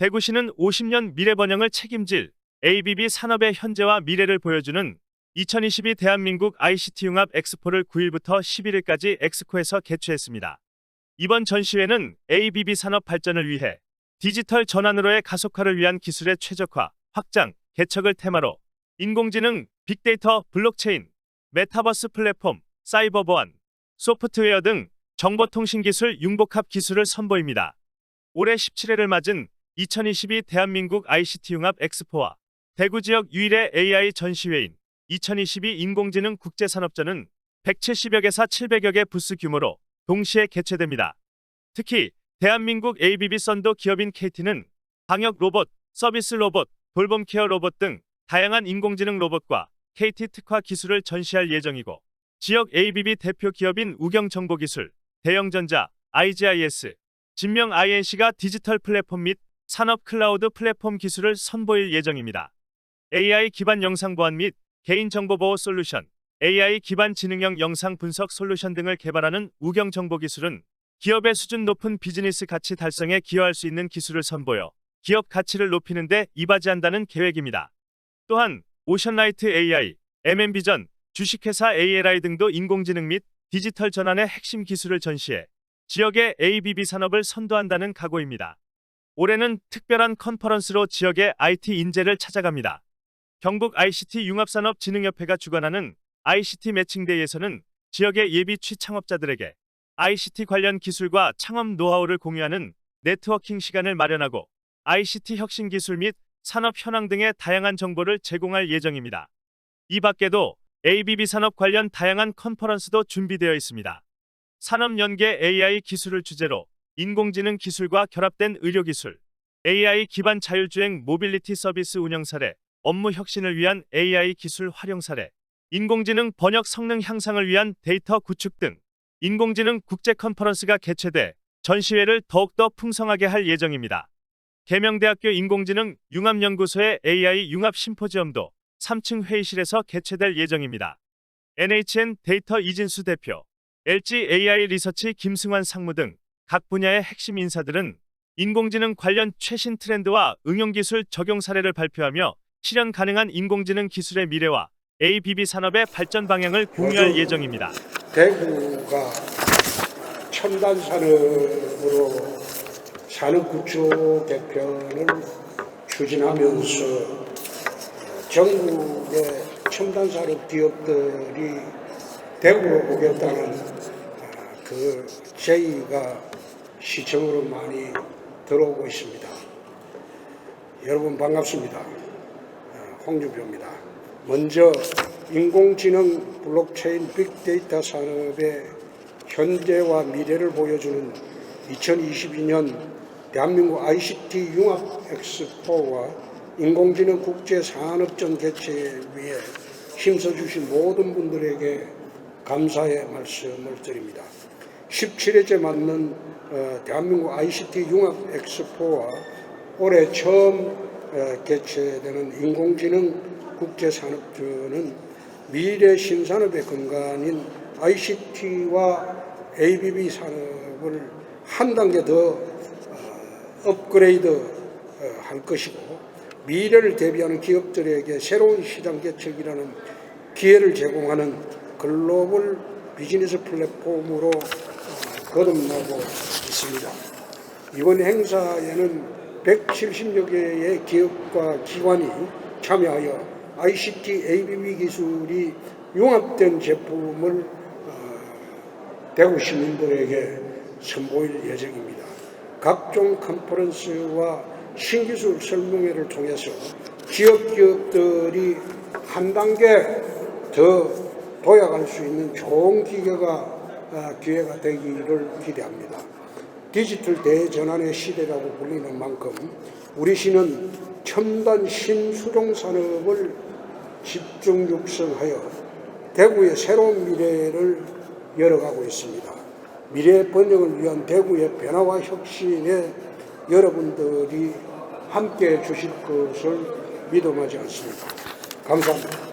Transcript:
대구시는 50년 미래 번영을 책임질 ABB 산업의 현재와 미래를 보여주는 2022 대한민국 ICT 융합 엑스포를 9일부터 11일까지 엑스코에서 개최했습니다. 이번 전시회는 ABB 산업 발전을 위해 디지털 전환으로의 가속화를 위한 기술의 최적화, 확장, 개척을 테마로 인공지능, 빅데이터, 블록체인, 메타버스 플랫폼, 사이버 보안, 소프트웨어 등 정보통신 기술 융복합 기술을 선보입니다. 올해 17회를 맞은 2022 대한민국 ICT 융합 엑스포와 대구 지역 유일의 AI 전시회인 2022 인공지능 국제산업전은 170여 개사 700여 개 부스 규모로 동시에 개최됩니다. 특히 대한민국 ABB 썬도 기업인 KT는 방역 로봇, 서비스 로봇, 돌봄 케어 로봇 등 다양한 인공지능 로봇과 KT 특화 기술을 전시할 예정이고 지역 ABB 대표 기업인 우경정보기술, 대영전자, IGIS, 진명 INC가 디지털 플랫폼 및 산업 클라우드 플랫폼 기술을 선보일 예정입니다. AI 기반 영상 보안 및 개인정보 보호 솔루션, AI 기반 지능형 영상 분석 솔루션 등을 개발하는 우경 정보 기술은 기업의 수준 높은 비즈니스 가치 달성에 기여할 수 있는 기술을 선보여 기업 가치를 높이는 데 이바지한다는 계획입니다. 또한 오션라이트 AI, MM비전, 주식회사 ALI 등도 인공지능 및 디지털 전환의 핵심 기술을 전시해 지역의 ABB 산업을 선도한다는 각오입니다. 올해는 특별한 컨퍼런스로 지역의 IT 인재를 찾아갑니다. 경북 ICT 융합산업진흥협회가 주관하는 ICT 매칭데이에서는 지역의 예비 취창업자들에게 ICT 관련 기술과 창업 노하우를 공유하는 네트워킹 시간을 마련하고 ICT 혁신 기술 및 산업 현황 등의 다양한 정보를 제공할 예정입니다. 이 밖에도 ABB 산업 관련 다양한 컨퍼런스도 준비되어 있습니다. 산업 연계 AI 기술을 주제로 인공지능 기술과 결합된 의료 기술, AI 기반 자율주행 모빌리티 서비스 운영 사례, 업무 혁신을 위한 AI 기술 활용 사례, 인공지능 번역 성능 향상을 위한 데이터 구축 등 인공지능 국제 컨퍼런스가 개최돼 전시회를 더욱더 풍성하게 할 예정입니다. 계명대학교 인공지능 융합연구소의 AI 융합 심포지엄도 3층 회의실에서 개최될 예정입니다. NHN 데이터 이진수 대표, LG AI 리서치 김승환 상무 등 각 분야의 핵심 인사들은 인공지능 관련 최신 트렌드와 응용기술 적용 사례를 발표하며 실현 가능한 인공지능 기술의 미래와 ABB 산업의 발전 방향을 공유할 예정입니다. 대구가 첨단 산업으로 산업 구조 개편을 추진하면서 전국의 첨단 산업 기업들이 대구로 오겠다는 그 제의가 시청으로 많이 들어오고 있습니다. 여러분 반갑습니다. 홍준표입니다. 먼저 인공지능 블록체인 빅데이터 산업의 현재와 미래를 보여주는 2022년 대한민국 ICT 융합 엑스포와 인공지능 국제 산업전 개최에 위해 힘써주신 모든 분들에게 감사의 말씀을 드립니다. 17회째 맞는 어, 대한민국 ICT 융합 엑스포와 올해 처음 어, 개최되는 인공지능 국제산업전은 미래 신산업의 근간인 ICT와 ABB 산업을 한 단계 더 어, 업그레이드 어, 할 것이고 미래를 대비하는 기업들에게 새로운 시장 개척이라는 기회를 제공하는 글로벌 비즈니스 플랫폼으로 어, 거듭나고 있습니다. 이번 행사에는 170여 개의 기업과 기관이 참여하여 ICT ABB 기술이 융합된 제품을 어, 대구 시민들에게 선보일 예정입니다. 각종 컨퍼런스와 신기술 설명회를 통해서 지역 기업들이 한 단계 더 도약할 수 있는 좋은 기회가 어, 기회가 되기를 기대합니다. 디지털 대전환의 시대라고 불리는 만큼 우리 시는 첨단 신수종 산업을 집중 육성하여 대구의 새로운 미래를 열어가고 있습니다. 미래 번영을 위한 대구의 변화와 혁신에 여러분들이 함께 해 주실 것을 믿음하지 않습니다. 감사합니다.